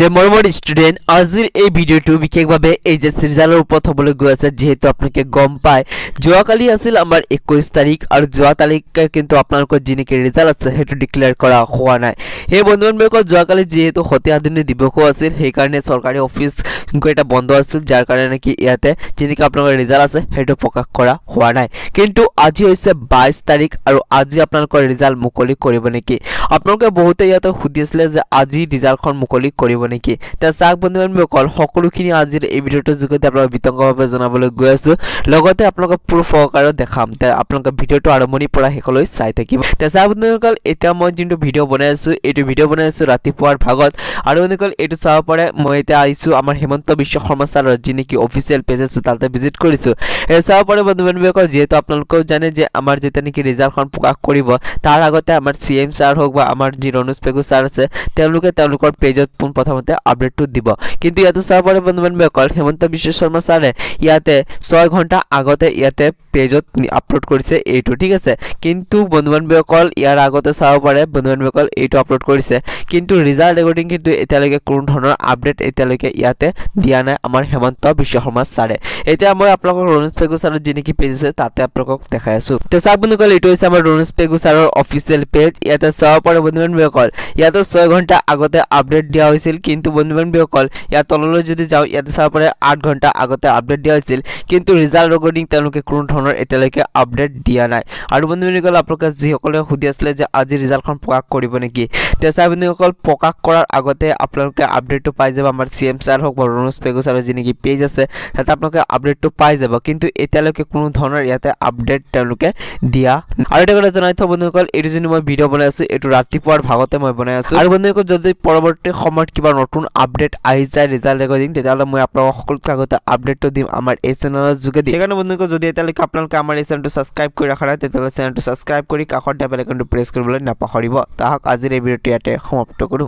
তে মৰমৰ ষ্টুডেণ্ট আজিৰ এই ভিডিঅ'টো বিশেষভাৱে এই যে ৰিজাল্টৰ ওপৰত হ'বলৈ গৈ আছে যিহেতু আপোনালোকে গম পায়। যোৱাকালি আছিল আমাৰ একৈছ তাৰিখ আৰু যোৱা তাৰিখে কিন্তু আপোনালোকৰ যি নেকি ৰিজাল্ট আছে, সেইটো ডিক্লেয়াৰ কৰা হোৱা নাই। সেই বন্ধু বান্ধৱীসকল যোৱাকালি যিহেতু সতীয়া দিনী দিৱসো আছিল, সেইকাৰণে চৰকাৰী অফিচ এটা বন্ধ আছিল, যাৰ কাৰণে নেকি ইয়াতে যি নেকি আপোনালোকৰ ৰিজাল্ট আছে, সেইটো প্ৰকাশ কৰা হোৱা নাই। কিন্তু আজি হৈছে বাইছ তাৰিখ আৰু আজি আপোনালোকৰ ৰিজাল্ট মুকলি কৰিব নেকি? আপোনালোকে বহুতে ইয়াতে সুধি আছিলে যে আজি ৰিজাল্টখন মুকলি কৰিব নেকি? এতিয়া চাওক বন্ধু বান্ধৱীসকল, সকলোখিনি আজিৰ এই ভিডিঅ'টোৰ যোগেদি আপোনালোকক বিতংভাৱে জনাবলৈ গৈ আছোঁ। লগতে আপোনালোকক প্ৰুফ সহকাৰেও দেখাম। তে আপোনালোকে ভিডিঅ'টো আৰম্ভণিৰ পৰা শেষলৈ চাই থাকিব। তে চাওক বন্ধুসকল এতিয়া মই যোনটো ভিডিঅ' বনাই আছোঁ, এইটো ভিডিঅ' বনাই আছোঁ ৰাতিপুৱাৰ ভাগত। আৰু বন্ধুসকল এইটো চাব পাৰে, মই এতিয়া আহিছোঁ আমাৰ হিমন্ত বিশ্ব শৰ্মা ছাৰৰ যি নেকি অফিচিয়েল পেজ আছে তাতে ভিজিট এই চাব পাৰে বন্ধু বান্ধৱীসকল যিহেতু আপোনালোকেও জানে যে আমাৰ যেতিয়া নেকি ৰিজাল্টখন প্ৰকাশ কৰিব তাৰ আগতে আমাৰ চি এম ছাৰ হওক বা আমাৰ যি ৰণোজ পেগু ছাৰ আছে, তেওঁলোকে তেওঁলোকৰ পেজত পোনপ্ৰথমতে আপডেটটো দিব। কিন্তু ইয়াতে চাব পাৰে বন্ধু বান্ধৱীসকল, হেমন্ত বিশ্ব শৰ্মা ছাৰে ইয়াতে ছয় ঘণ্টা আগতে ইয়াতে পেজত আপলোড কৰিছে এইটো, ঠিক আছে? কিন্তু বন্ধু বান্ধৱীসকল ইয়াৰ আগতে চাব পাৰে বন্ধু বান্ধৱীসকল এইটো আপলোড কৰিছে। কিন্তু ৰিজাল্ট ৰেকৰ্ডিং কিন্তু এতিয়ালৈকে কোনো ধৰণৰ আপডেট এতিয়ালৈকে ইয়াতে দিয়া নাই আমাৰ হেমন্ত বিশ্ব শৰ্মা ছাৰে। এতিয়া মই আপোনালোকক ৰণোজ পেগু ছাৰৰ যি নেকি পেজ আছে, তাতে আপোনালোকক দেখাই আছোঁ। তো চাওক বন্ধুসকল এইটো হৈছে আমাৰ ৰণোজ পেগু ছাৰৰ অফিচিয়েল পেজ ইয়াতে চাব পাৰে বন্ধু বান্ধৱীসকল ইয়াতে ছয় ঘণ্টা আগতে আপডেট দিয়া হৈছিল। কিন্তু বন্ধু বান্ধৱীসকল ইয়াৰ তললৈ যদি যাওঁ, ইয়াতে চাব পাৰে আঠ ঘণ্টা আগতে আপডেট দিয়া হৈছিল। কিন্তু ৰিজাল্ট ৰেকৰ্ডিং তেওঁলোকে কোনো ধৰণৰ এতিয়ালৈকে আপডেট দিয়া নাই। আৰু বন্ধু বান্ধৱীসকল আপোনালোকে যিসকলে সুধি আছিলে যে আজি ৰিজাল্টখন প্ৰকাশ কৰিব নেকি তেতিয়া চাই বন্ধুসকল প্ৰকাশ কৰাৰ আগতে আপোনালোকে আপডেটটো পাই যাব। আমাৰ চি এম ছাৰ হওক বা ৰণোজ পেগু ছাৰৰ যি নেকি পেজ আছে, তাতে আপোনালোকে আপডেটটো পাই যাব। কিন্তু এতিয়ালৈকে কোনো ধৰণৰ ইয়াতে আপডেট তেওঁলোকে দিয়া। আৰু এটা কথা জনাই থওঁ বন্ধুসকল এইটো যোনটো মই ভিডিঅ' বনাই আছোঁ, এইটো ৰাতিপুৱাৰ ভাগতে মই বনাই আছোঁ। আৰু বন্ধুসকল যদি পৰৱৰ্তী সময়ত কিবা নতুন আপডেট আহি যায় ৰিজাল্ট ৰেকৰ্ডিং তেতিয়াহ'লে মই আপোনালোকক সকলোতকৈ আগতে আপডেটটো দিম আমাৰ এই চেনেলৰ যোগেদি। সেইকাৰণে বন্ধুসকল যদি এতিয়ালৈকে আপোনালোকে আমাৰ এই চেনেলটো ছাবস্ক্ৰাইব কৰি ৰখা নাই তেতিয়াহ'লে চেনেলটো ছাবস্ক্ৰাইব কৰি কাষত দিয়া বেল প্ৰেছ কৰিবলৈ নাপাহৰিব। তাহক আজিৰ এই ভিডিঅ'টো ইয়াতে সমাপ্ত কৰোঁ।